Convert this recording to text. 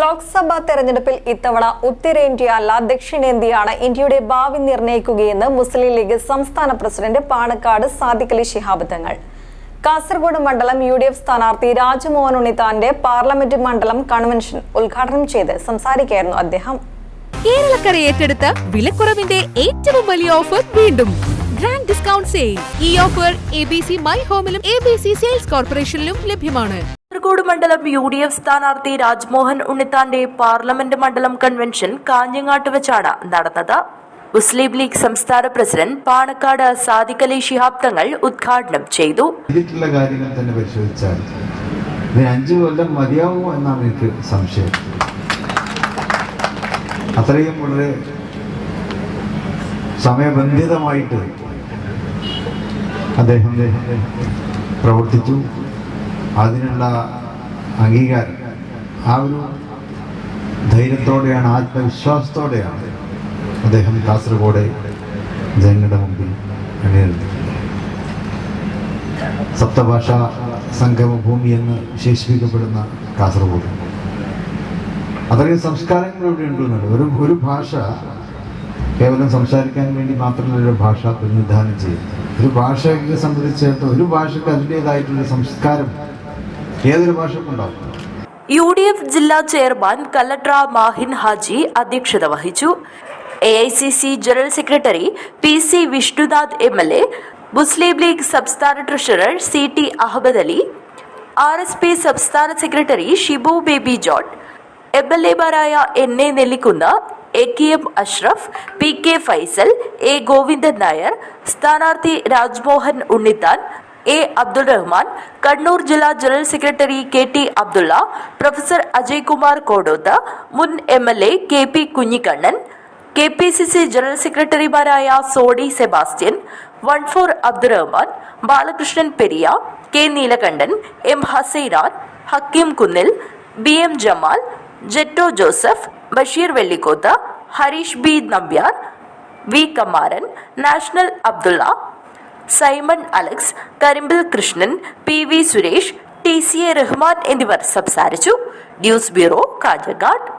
ലോക്സഭാ തെരഞ്ഞെടുപ്പിൽ ഇത്തവണ ഉത്തരേന്ത്യ അല്ല ദക്ഷിണേന്ത്യയാണ് ഇന്ത്യയുടെ ഭാവി നിർണയിക്കുകയെന്ന് മുസ്ലിം ലീഗ് സംസ്ഥാന പ്രസിഡന്റ് പാണക്കാട് സാദിഖലി ശിഹാബ് തങ്ങൾ കാസർഗോഡ് മണ്ഡലം യു ഡി എഫ് സ്ഥാനാർത്ഥി രാജ്മോഹൻ ഉണ്ണിത്താന്റെ പാർലമെന്റ് മണ്ഡലം കൺവെൻഷൻ ഉദ്ഘാടനം ചെയ്ത് സംസാരിക്കുകയായിരുന്നു അദ്ദേഹം. കേരളക്കര ഏറ്റെടുത്ത വിലക്കുറവിന്റെ ഏറ്റവും വലിയ ഓഫർ വീണ്ടും. ഗ്രാൻഡ് ഡിസ്കൗണ്ട് സെയിൽ ഈ offer A B C my ഹോമിലും A B C sales കോർപ്പറേഷനിലും ലഭ്യമാണ്. കാസർഗോഡ് മണ്ഡലം യു ഡി എഫ് സ്ഥാനാർത്ഥി രാജ്മോഹൻ ഉണ്ണിത്താന്റെ പാർലമെന്റ് മണ്ഡലം കൺവെൻഷൻ കാഞ്ഞങ്ങാട്ട് വെച്ചാണ് നടന്നത്. മുസ്ലിം ലീഗ് സംസ്ഥാന പ്രസിഡന്റ് പാണക്കാട് സാദിഖ് അലി ശിഹാബ് തങ്ങൾ ഉദ്ഘാടനം ചെയ്തു. കാര്യങ്ങൾ തന്നെ പരിശോധിച്ചാൽ അഞ്ചു കൊല്ലം മതിയാവുമോ എന്നാണ് എനിക്ക് സംശയം. അത്രയും വളരെ സമയബന്ധിതമായിട്ട് അദ്ദേഹം പ്രവർത്തിച്ചു. അതിനുള്ള അംഗീകാരം. ആ ഒരു ധൈര്യത്തോടെയാണ് ആത്മവിശ്വാസത്തോടെയാണ് അദ്ദേഹം കാസർഗോഡ് ജനങ്ങളുടെ മുമ്പിൽ സപ്തഭാഷ സപ്തഭാഷ സംഗമഭൂമി എന്ന് വിശേഷിപ്പിക്കപ്പെടുന്ന കാസർഗോഡ്. അത്രയും സംസ്കാരങ്ങൾ ഇവിടെ ഉണ്ടെന്നുണ്ട് ഒരു ഒരു ഭാഷ കേവലം സംസാരിക്കാൻ വേണ്ടി മാത്രമല്ല ഒരു ഭാഷ പ്രതിനിധാനം ചെയ്യുന്നത്. ഒരു ഭാഷയെ സംബന്ധിച്ചിടത്തോളം ഒരു ഭാഷയ്ക്ക് അതിന്റെതായിട്ടുള്ള സംസ്കാരം ഏതൊരു ഭാഷക്കും യു ഡി എഫ് ജില്ലാ ചെയർമാൻ കല്ലട്ര മാഹിൻ ഹാജി അധ്യക്ഷത വഹിച്ചു. A I C C general secretary P C Vishnunath M L A Muslim League സംസ്ഥാന treasurer C T Ahmed Ali R S P സംസ്ഥാന secretary Shibu Baby John M L എമാരായ N A Nellikkunnu A K M Ashraf P K Faisal A Govindan Nair സ്ഥാനാർത്ഥി Rajmohan Unnithan A Abdul Rahman Kannur ജില്ലാ general secretary K T Abdulla professor Ajay Kumar Kodoth മുൻ M L A K P Kunhikannan K P C C general സെക്രട്ടറിമാരായ Sody Sebastian one four Abdurahman Balakrishnan Periya K Neelakandan M Hasainan Hakeem Kunnil B M Jamal Jetto Joseph Basheer Vellikkoth Harish B Nambiar V Kamaran national Abdulla Simon Alex Karimbil Krishnan P V Suresh T C A Rahman എന്നിവർ സംസാരിച്ചു. News bureau Kanhangad.